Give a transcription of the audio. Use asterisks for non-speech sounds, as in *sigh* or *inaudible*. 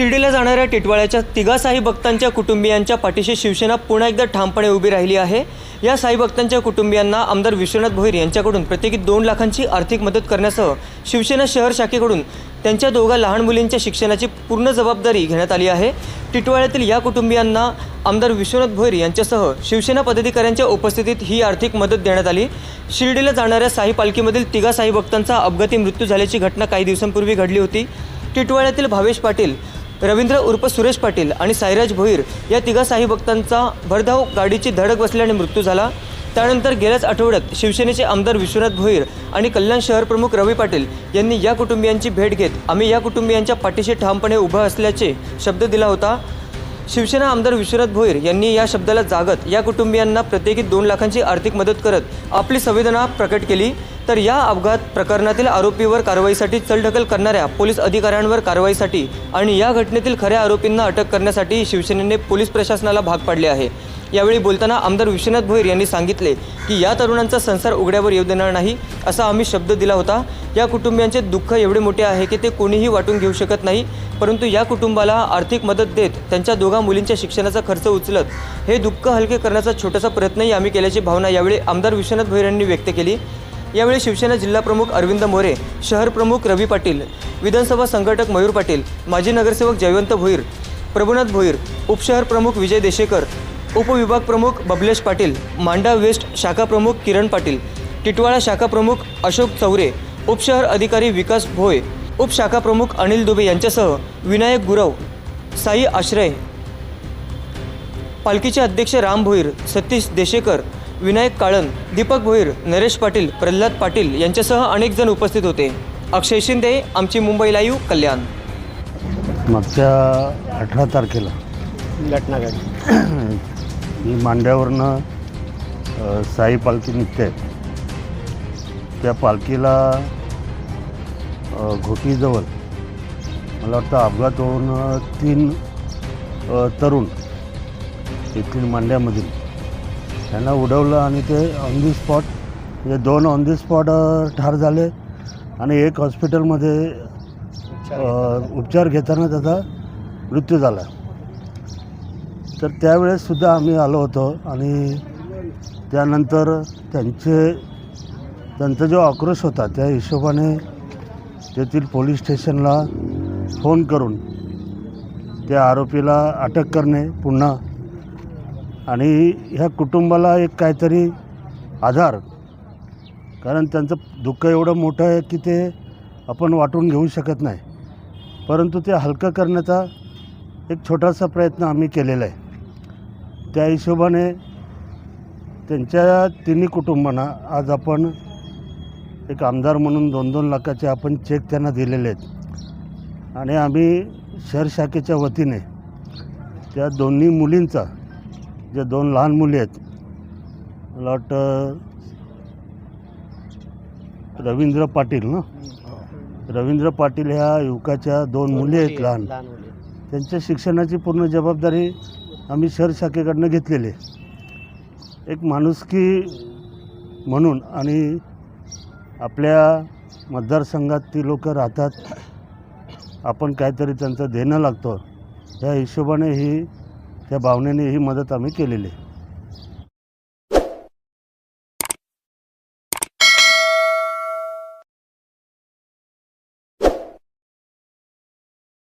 शिर्डीला जाणाऱ्या टिटवाळ्याच्या तिघा साई भक्तांच्या कुटुंबियांच्या पाठीशी शिवसेना पुन्हा एकदा ठामपणे उभी राहिली आहे. या साई भक्तांच्या कुटुंबियांना आमदार विश्वनाथ भोईर यांच्याकडून प्रत्येकी दोन लाखांची आर्थिक मदत करण्यासह शिवसेना शहर शाखेकडून त्यांच्या दोघा लहान मुलींच्या शिक्षणाची पूर्ण जबाबदारी घेण्यात आली आहे. टिटवाळ्यातील या कुटुंबियांना आमदार विश्वनाथ भोईर यांच्यासह शिवसेना पदाधिकाऱ्यांच्या उपस्थितीत ही आर्थिक मदत देण्यात आली. शिर्डीला जाणाऱ्या साई पालखीमधील तिघा साई भक्तांचा अपघाती मृत्यू झाल्याची घटना काही दिवसांपूर्वी घडली होती. टिटवाळ्यातील भावेश पाटील रवींद्र उर्फ सुरेश पाटील आणि साईराज भोईर या तिघा साई भक्तांचा भरधाव गाडीची धडक बसल्याने मृत्यू झाला. त्यानंतर गेल्याच आठवड्यात शिवसेनेचे आमदार विश्वनाथ भोईर आणि कल्याण शहर प्रमुख रवी पाटील यांनी या कुटुंबियांची भेट घेत आम्ही या कुटुंबियांच्या पाठीशी ठामपणे उभं असल्याचे शब्द दिला होता. शिवसेना आमदार विश्वनाथ भोईर यांनी या शब्दाला जागत या कुटुंबियांना प्रत्येकी दोन लाखांची आर्थिक मदत करत आपली संवेदना प्रकट केली. तर या अपघात प्रकरणातील आरोपीवर कारवाईसाठी चलढकल करणाऱ्या पोलीस अधिकाऱ्यांवर कारवाईसाठी आणि या घटनेतील खऱ्या आरोपींना अटक करण्यासाठी शिवसेनेने पोलीस प्रशासनाला भाग पाडले आहे. यावेळी बोलताना आमदार विश्वनाथ भोईर यांनी सांगितले की या तरुणांचा संसार उघड्यावर येऊ देणार नाही असा आम्ही शब्द दिला होता. या कुटुंबियांचे दुःख एवढे मोठे आहे की ते कोणीही वाटून घेऊ शकत नाही परंतु या कुटुंबाला आर्थिक मदत देत त्यांच्या दोघा मुलींच्या शिक्षणाचा खर्च उचलत हे दुःख हलके करण्याचा छोटासा प्रयत्नही आम्ही केल्याची भावना यावेळी आमदार विश्वनाथ भोईर यांनी व्यक्त केली. यावेळी शिवसेना जिल्हाप्रमुख अरविंद मोरे शहर प्रमुख रवी पाटील विधानसभा संघटक मयूर पाटील माजी नगरसेवक जयवंत भोईर प्रभुनाथ भोईर उपशहर प्रमुख विजय देशेकर उपविभाग प्रमुख बबलेश पाटील मांडा वेस्ट शाखा प्रमुख किरण पाटील टिटवाळा शाखा प्रमुख अशोक चौरे उपशहर अधिकारी विकास भोय उपशाखा प्रमुख अनिल दुबे यांच्यासह विनायक गुरव साई आश्रय पालखीचे अध्यक्ष राम भोईर सतीश देशेकर विनायक काळन दीपक भोईर नरेश पाटील प्रल्हाद पाटील यांच्यासह अनेक जण उपस्थित होते. अक्षय शिंदे आमची मुंबई लाईव्ह कल्याण. मागच्या अठरा तारखेला. घटना घडली. *clears throat* ही मांड्यावरनं साई पालखी निघते. त्या पालखीला घोटीजवळ मला वाटतं अपघात होऊन तीन तरुण येथील मांड्यामधील त्यांना उडवलं आणि ते ऑन दी स्पॉट म्हणजे दोन ऑन दी स्पॉट ठार झाले आणि एक हॉस्पिटलमध्ये उपचार घेताना त्याचा मृत्यू झाला. तर त्यावेळेससुद्धा आम्ही आलो होतो आणि त्यानंतर त्यांचे त्यांचा जो आक्रोश होता त्या हिशोबाने तेथील पोलीस स्टेशनला फोन करून त्या आरोपीला अटक करणे पुन्हा आणि ह्या कुटुंबाला एक काहीतरी आधार. कारण त्यांचं दुःख एवढं मोठं आहे की ते आपण वाटून घेऊ शकत नाही. परंतु ते हलकं करण्याचा एक छोटासा प्रयत्न आम्ही केलेला आहे. त्या हिशोबाने त्यांच्या तिन्ही कुटुंबांना आज आपण एक आमदार म्हणून दोन दोन लाखाचे आपण चेक त्यांना दिलेले आहेत. आणि आम्ही शहर शाखेच्या वतीने त्या दोन्ही मुलींचा ज्या दोन लहान मुली आहेत मला वाटतं रवींद्र पाटील ना? रवींद्र पाटील ह्या युवकाच्या दोन मुली आहेत लहान. त्यांच्या शिक्षणाची पूर्ण जबाबदारी आम्ही शहर शाखेकडनं घेतलेले. एक माणुसकी म्हणून आणि आपल्या मतदारसंघात ती लोक राहतात. आपण काहीतरी त्यांचं देणं लागतो. ह्या हिशोबाने ही त्या भावनेने ही मदत आम्ही केलेली आहे.